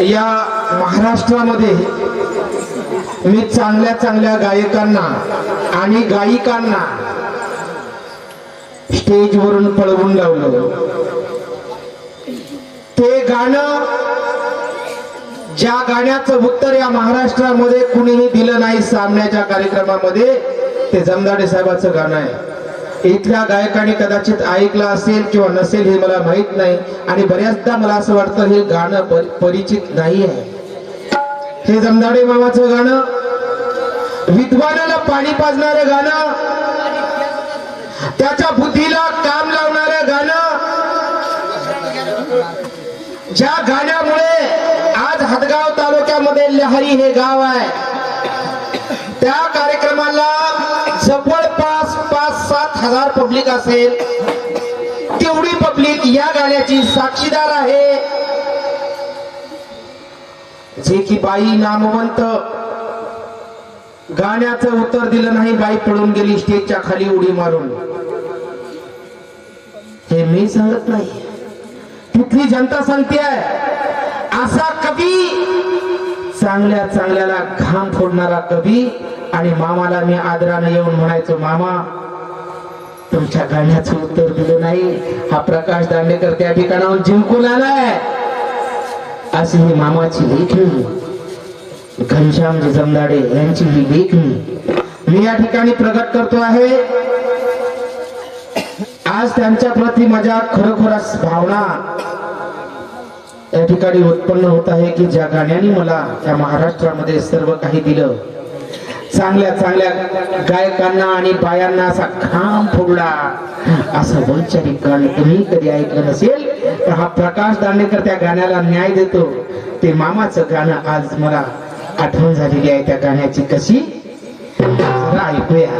या महाराष्ट्रामध्ये मी चांगल्या चांगल्या गायकांना आणि गायिकांना स्टेजवरून पळवून लावलं. ते गाणं ज्या गाण्याचं उत्तर या महाराष्ट्रामध्ये कुणीही दिलं नाही सामन्याच्या कार्यक्रमामध्ये ते जमदाडे साहेबाचं गाणं आहे. इथल्या गायकाने कदाचित ऐकलं असेल किंवा नसेल हे मला माहीत नाही. आणि बऱ्याचदा मला असं वाटतं हे गाणं परिचित नाही आहे. हे जमदाडे मामाचं गाणं विद्वानाला पाणी पाजणारं गाणं त्याच्या बुद्धीला काम लावणारं गाणं ज्या गाण्यामुळे आज हदगाव तालुक्यामध्ये लहरी हे गाव आहे. त्या कार्यक्रमाला जवळपास सात हजार पब्लिक असेल तेवढी पब्लिक या गाण्याची साक्षीदार आहे. जे की बाई नामवंत. गाण्याचं उत्तर दिलं नाही बाई पळून गेली स्टेजच्या खाली उडी मारून. हे मी सांगत नाही. तिथली जनता सांगते असा कवी चांगल्या चांगल्याला घाम फोडणारा कवी आणि मामाला मी आदराने येऊन म्हणायचो मामा तुमच्या गाण्याचं उत्तर दिलं नाही. हा प्रकाश दांडेकर त्या ठिकाणाहून जिंकून आलाय. अशी ही मामाची लेखणी. घनश्यामजी जमदाडे यांची ही लेखणी. मी या ठिकाणी प्रकट करतो आहे. आज त्यांच्या प्रती माझ्या खरोखरच भावना या ठिकाणी उत्पन्न होत आहे की ज्या गाण्याने मला या महाराष्ट्रामध्ये सर्व काही दिलं चांगल्या चांगल्या गायकांना आणि बायांना असा खांब फोडला असं वैचारिक गाणं तुम्ही कधी ऐकलं नसेल तर हा प्रकाश दांडेकर त्या गाण्याला न्याय देतो. ते मामाचं गाणं आज मला आठवण झालेली आहे त्या गाण्याची कशी? ऐकूया.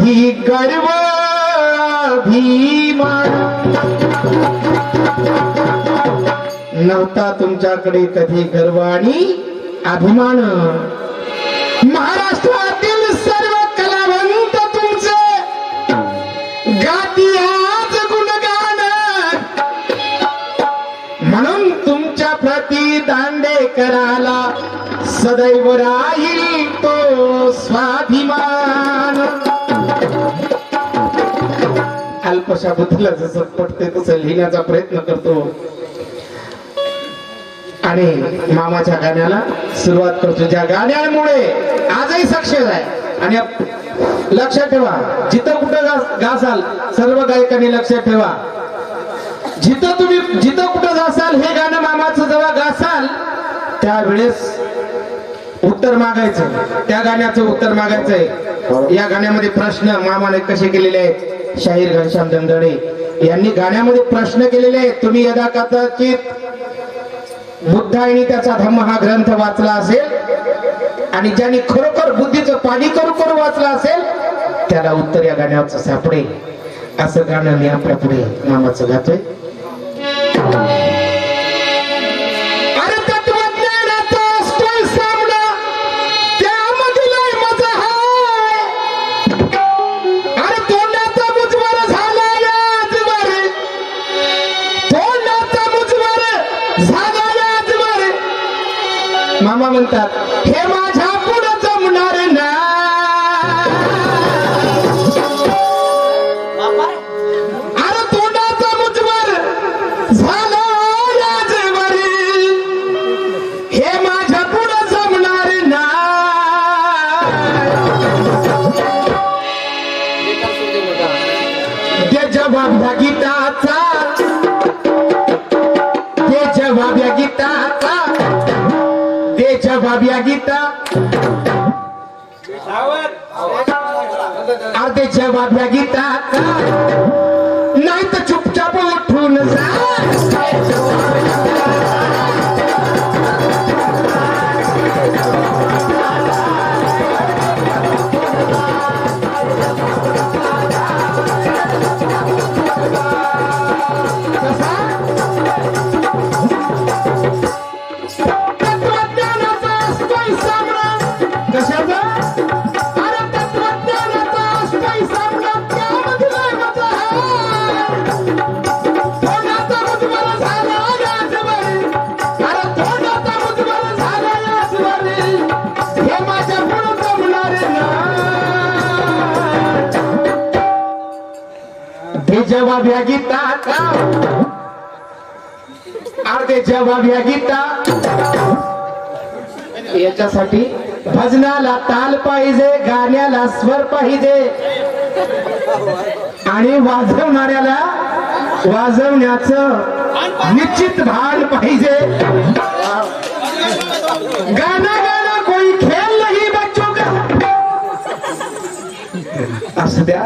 कधी गर्व भीमा. नव्हता तुमच्याकडे कधी गर्व आणि अभिमान. महाराष्ट्रातील सर्व कलावंत तुमचे गाती आज गुणगान. म्हणून तुमच्या प्रती दांडेकराला सदैव राहील तो स्वाभिमान. कशाबद्दल जसं पटते तसं लिहिण्याचा प्रयत्न करतो. आणि मामाच्या गाण्याला सुरुवात करतो. ज्या गाण्यामुळे आजही सक्सेस आहे. आणि लक्षात ठेवा जिथं कुठं गासाल सर्व गायकांनी लक्षात ठेवा. जिथं तुम्ही जिथं कुठं गासाल हे गाणं मामाचं जेव्हा गासाल त्यावेळेस उत्तर मागायचं. त्या गाण्याचं उत्तर मागायचंय. या गाण्यामध्ये प्रश्न मामाने कसे केलेले आहेत? शाहीर घनश्याम दंदडे यांनी गाण्यामध्ये प्रश्न केलेले आहेत. तुम्ही यदा कदाचित बुद्धाईने त्याचा धम्म हा ग्रंथ वाचला असेल आणि ज्यांनी खरोखर बुद्धीचं पाणी करू करू वाचला असेल त्याला उत्तर या गाण्याचं सापडेल. असं गाणं मी आपल्या पुढे नामाचं गातोय. म्हणतात हे माझ्या पुढं जमणार ना. अरे तोंडाचा मुजवर झाला आजवर हे माझ्या पुढं जमणार ना. गीताचा भाभिया गीता अर्धे जबाब भाभिया गीता नाही तर चुपचाप उठून जा। भ्या गीता अर्धे जेव्हा गीता. याच्यासाठी भजनाला ताल पाहिजे गाण्याला स्वर पाहिजे. आणि वाजवणाऱ्याला वाजवण्याच निश्चित भान पाहिजे. गाणं गाणं कोणी खेळ नाही बच्चो का? असू द्या.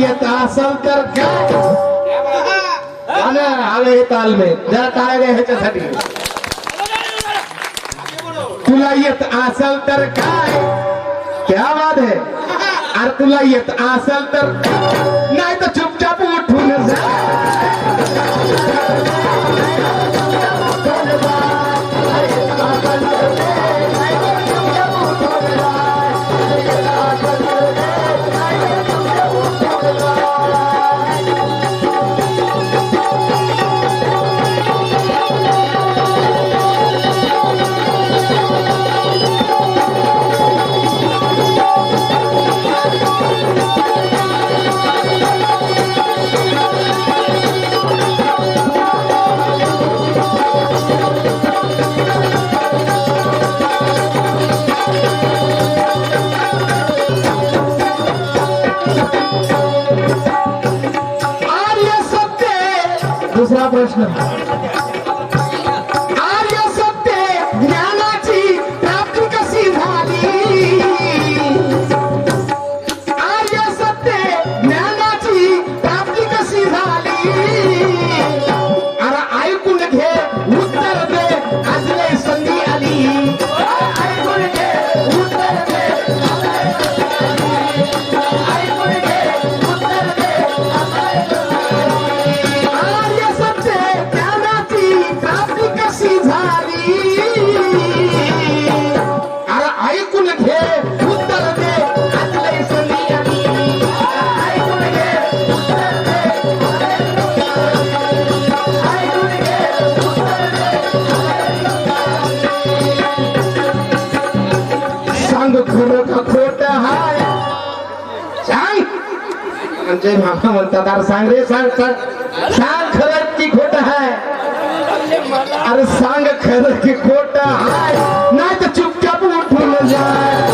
येत असल तर आलं येत आल मी जरा टाळ्या द्या ह्याच्यासाठी. तुला येत असल तर काय क्या वाद आहे? अरे तुला येत असल तर नाही तर चुपचाप उठून जा. संजय मामा म्हणतात अरे सांग रे सांग सांग. सांग खरं की खोट आहे अरे सांग खरं की खोट नाही तर चुपचाप उठून जाय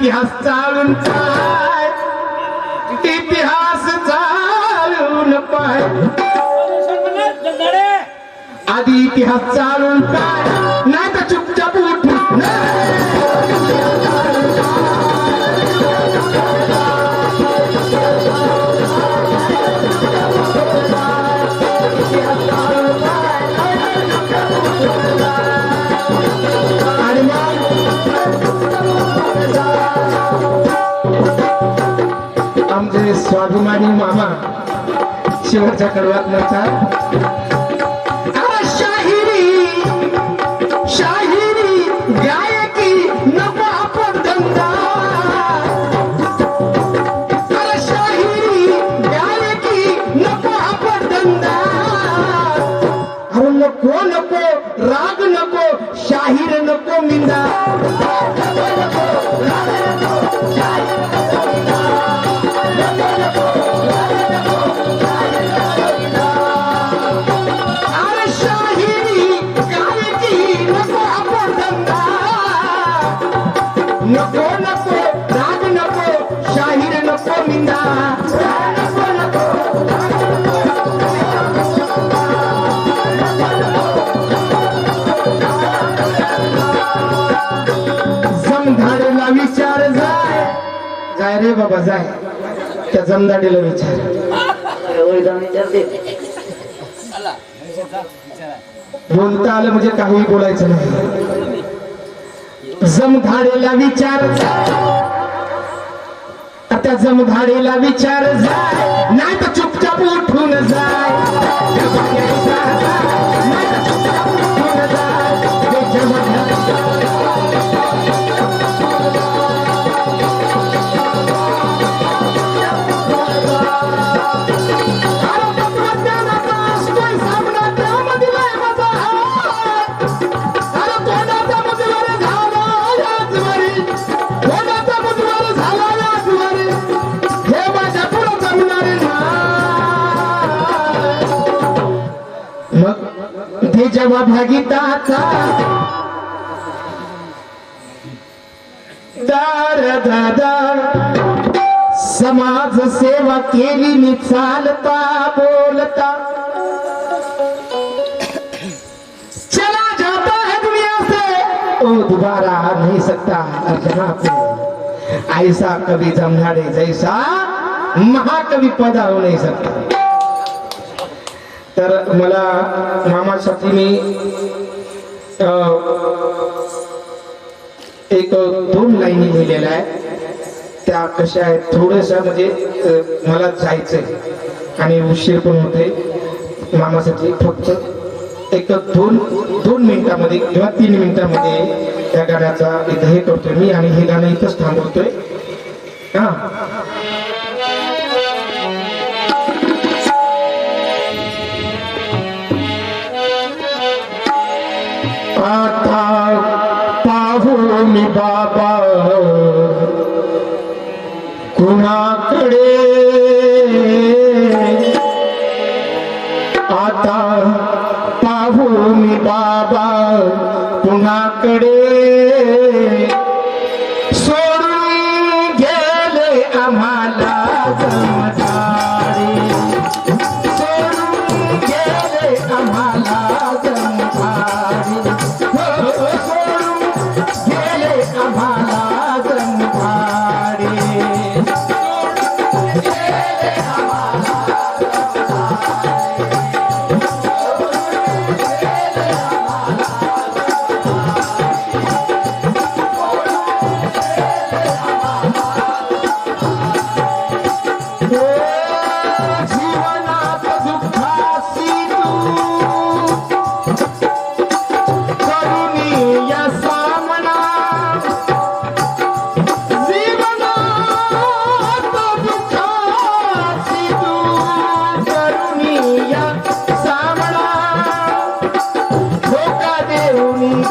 इतिहास चालून पाय. इतिहास चालून पाय. आधी इतिहास चालून पाय. नाही तर चुपचाप उठून स्वाभिमानी मामा शेवटच्या कडव्यात म्हणतात शाहिरी शाहिरी गायकी नको आपण धंदा. शाहिरी गायकी नको आपण धंदा. अरे नको नको राग नको शाहीर नको मिंदा. बाबा जाय त्या जमदाडीला विचार. बोलता आलं म्हणजे काही बोलायचं नाही. जमधाडेला विचार. त्या जमधाडेला विचार. जाय नाही तर चुपचाप उठून जाय. मग ते जेव्हा भागीताचा दार दादा समाज सेवा केली मी चालता बोलता. चला जाता है दुनिया से. ओ दोबारा आ नहीं सकता अर्चना को. ऐसा कभी जमनाड़े जैसा महाकवि पैदा हो नहीं सकता. तर मला मामासाठी मी एक दोन लाईनी लिहिलेल्या आहे त्या कशा आहेत? थोड्याशा म्हणजे मला जायचंय आणि उशीर पण होते मामासाठी फक्त एक दोन दोन मिनिटामध्ये किंवा तीन मिनिटामध्ये त्या गाण्याचा इथं हे करतोय मी आणि हे गाणं इथंच थांबवतोय. हा. बाबा. कुणाकडे? आता पाहू बाबा. कुणाकडे?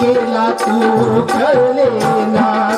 गेला तू ठरले ना.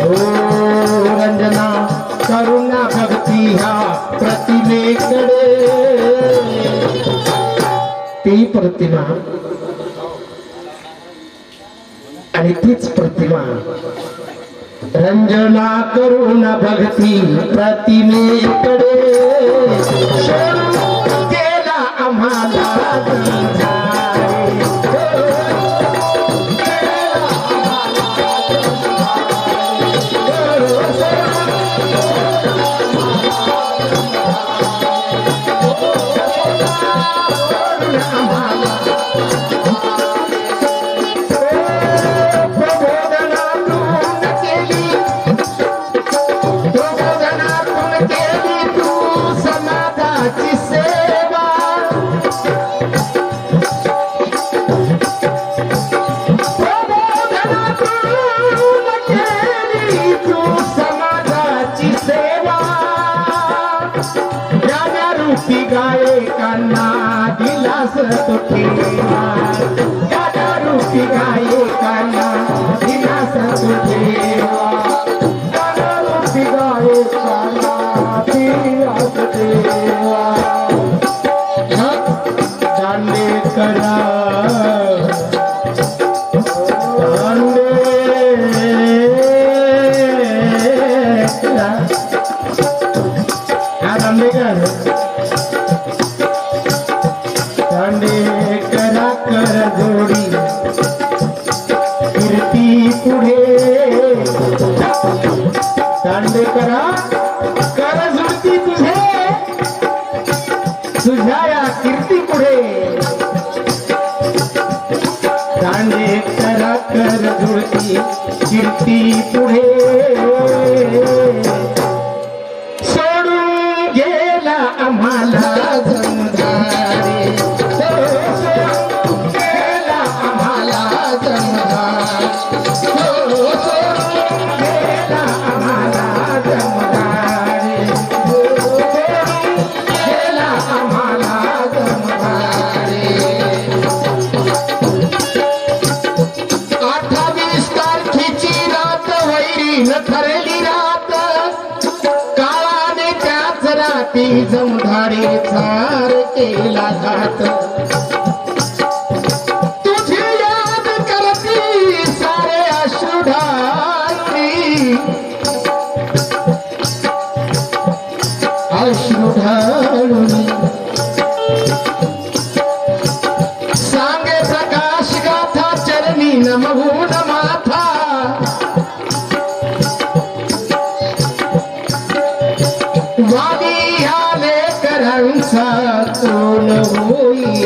ओ रंजना करुणा भक्ती ह्या प्रतिमेकडे. ती प्रतिमा आणि तीच प्रतिमा रंजना करून भक्ती प्रतिमेकडे. केला आम्हाला. हा केला आले करांचा तोल होईल रे